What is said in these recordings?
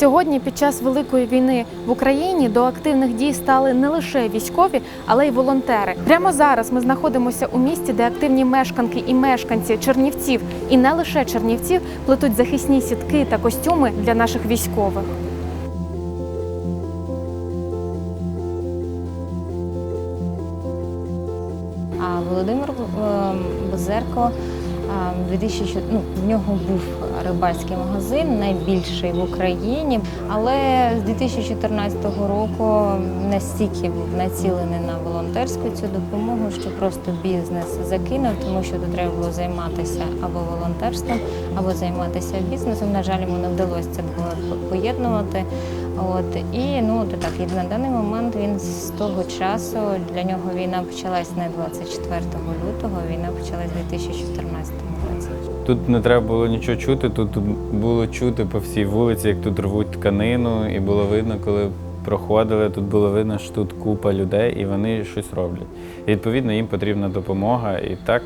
Сьогодні, під час великої війни в Україні, до активних дій стали не лише військові, але й волонтери. Прямо зараз ми знаходимося у місті, де активні мешканки і мешканці Чернівців, і не лише Чернівців, плетуть захисні сітки та костюми для наших військових. А Володимир е, Бозерко е, 2000, ну, в нього був рибальський магазин, найбільший в Україні. Але з 2014 року настільки був націлений на волонтерську цю допомогу, що просто бізнес закинув, тому що тут треба було займатися або волонтерством, або займатися бізнесом. На жаль, йому не вдалося це поєднувати. От і ну от так, і на даний момент він з того часу для нього війна почалась не 24 лютого, війна почалась у 2014 році. Тут не треба було нічого чути, тут було чути по всій вулиці, як тут рвуть тканину, і було видно, коли проходили, тут було видно, що тут купа людей і вони щось роблять. І, відповідно, їм потрібна допомога, і так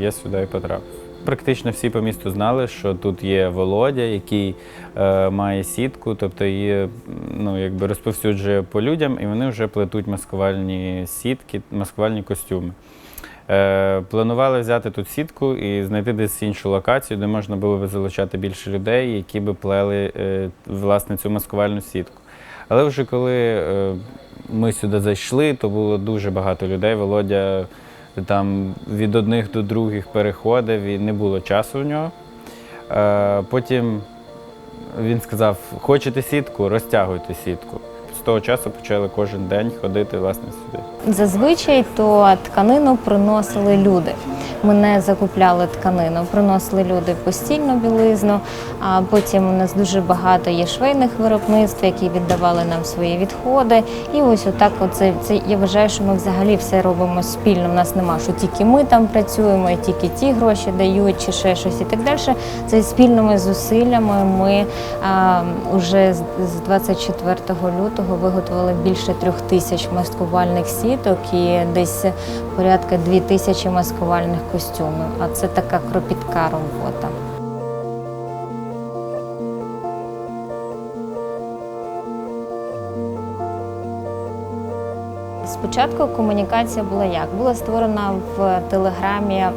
я сюди і потрапив. Практично всі по місту знали, що тут є Володя, який е, має сітку, тобто її ну, якби розповсюджує по людям, і вони вже плетуть маскувальні сітки, маскувальні костюми. Е, планували взяти тут сітку і знайти десь іншу локацію, де можна було б залучати більше людей, які би плели е, власне цю маскувальну сітку. Але вже коли е, ми сюди зайшли, то було дуже багато людей. Володя там від одних до других переходив і не було часу в нього. Е, потім він сказав: хочете сітку, розтягуйте сітку. З того часу почали кожен день ходити власне сюди. Зазвичай то тканину приносили люди. Ми не закупляли тканину, приносили люди постільну білизну. А потім у нас дуже багато є швейних виробництв, які віддавали нам свої відходи. І ось отак, оце це я вважаю, що ми взагалі все робимо спільно. У нас нема, що тільки ми там працюємо, і тільки ті гроші дають, чи ще щось і так далі. Це спільними зусиллями. Ми а, уже з з 24 лютого виготовили більше трьох тисяч маскувальних сіток і десь порядка дві тисячі маскувальних костюмів. А це така кропітка робота. Спочатку комунікація була як? Була створена в телеграмі е,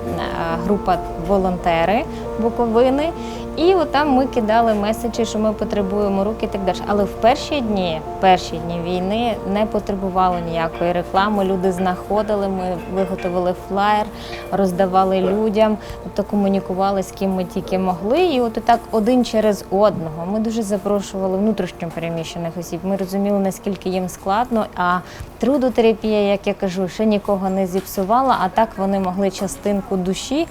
група волонтери Буковини, і от там ми кидали меседжі, що ми потребуємо рук і так далі. Але в перші дні, перші дні війни не потребувало ніякої реклами. Люди знаходили, ми виготовили флаєр, роздавали людям, тобто комунікували з ким ми тільки могли. І от так один через одного. Ми дуже запрошували внутрішньо переміщених осіб. Ми розуміли, наскільки їм складно. А трудотерапія, як я кажу, ще нікого не зіпсувала, а так вони могли частинку душі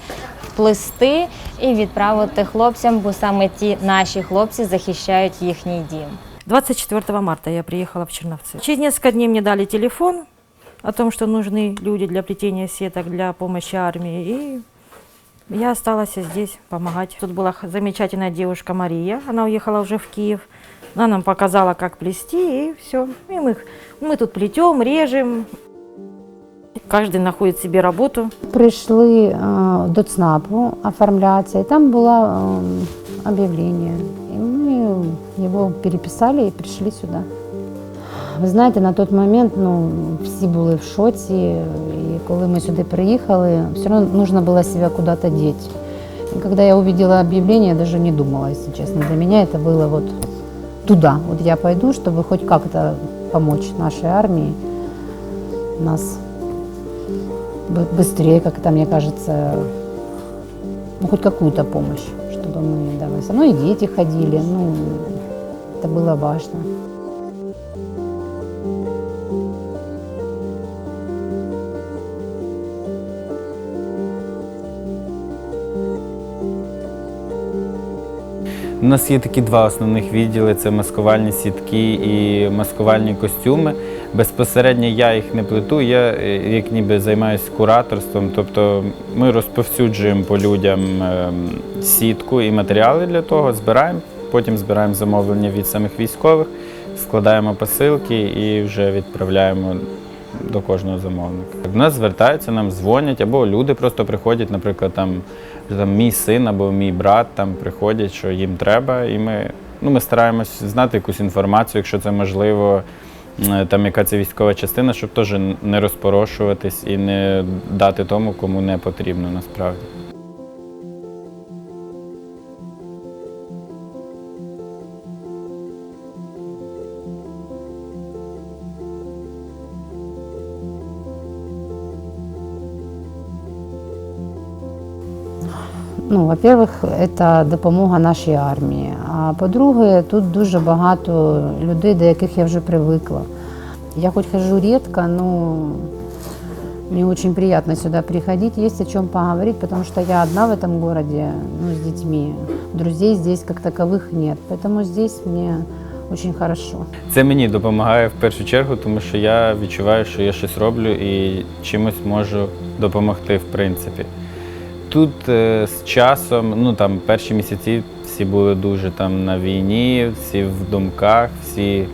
вплести і відправити хлопцям, бо саме ті наші хлопці захищають їхній дім. 24 марта я приехала в Черновцы. Через несколько дней мне дали телефон о том, что нужны люди для плетения сеток, для помощи армии. И я осталась здесь помогать. Тут была х- замечательная девушка Мария, она уехала уже в Киев. Она нам показала, как плести, и все. И мы, мы тут плетем, режем. Каждый находит себе работу. Прийшли е, до ЦНАПу оформляться, і там було е, об'явлення. І ми його переписали і прийшли сюди. Ви знаєте, на той момент ну, всі були в шоці, і коли ми сюди приїхали, все одно потрібно було себе куди-то діти. И когда я увидела объявление, я даже не думала, если честно. Для меня это было вот туда. Вот я пойду, чтобы хоть как-то помочь нашей армии. Нас бы- быстрее, как это мне кажется, ну, хоть какую-то помощь, чтобы мы, да, со мной и дети ходили, ну, это было важно. У нас є такі два основних відділи: це маскувальні сітки і маскувальні костюми. Безпосередньо я їх не плету, я е, як ніби займаюся кураторством, тобто ми розповсюджуємо по людям ем, сітку і матеріали для того, збираємо, потім збираємо замовлення від самих військових, складаємо посилки і вже відправляємо до кожного замовника. До нас звертаються, нам дзвонять, або люди просто приходять, наприклад, там, там мій син або мій брат там приходять, що їм треба, і ми Ну, ми стараємось знати якусь інформацію, якщо це можливо, там яка це військова частина, щоб теж не розпорошуватись і не дати тому, кому не потрібно насправді. Ну, во-первых, це допомога нашій армії. А по-друге, тут дуже багато людей, до яких я вже привикла. Я хоть хожу редко, но мне очень приятно сюда приходить, есть о чем поговорить, потому что я одна в этом городе, ну, с детьми. Друзей здесь как таковых нет, поэтому здесь мне очень хорошо. Це мені допомагає в першу чергу, тому що я відчуваю, що я щось роблю і чимось можу допомогти, в принципі. Тут е, з часом, ну там перші місяці всі були дуже там на війні, всі в думках, всі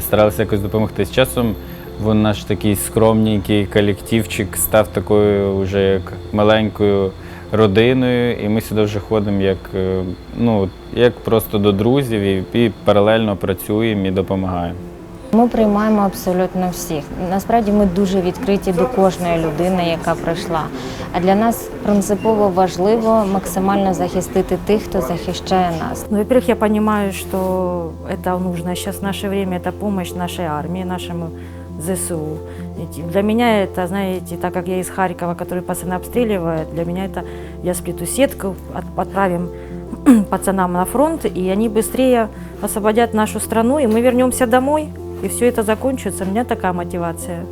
старалися якось допомогти. З часом вон наш такий скромненький колективчик став такою вже як маленькою родиною, і ми сюди вже ходимо як, е, ну, як просто до друзів і, і паралельно працюємо і допомагаємо. Ми приймаємо абсолютно всіх. Насправді ми дуже відкриті до кожної людини, яка прийшла. А для нас принципово важливо максимально захистити тих, хто захищає нас. Ну, во-первых, я понимаю, что это нужно сейчас в наше время, это помощь нашей армии, нашему ЗСУ. Ведь Для меня это, знаете, так как я из Харькова, который постоянно обстреливает, для меня это я сплету сетку, от- отправим пацанам на фронт, и они быстрее освободят нашу страну, и мы вернемся домой, и все это закончится. У меня такая мотивация.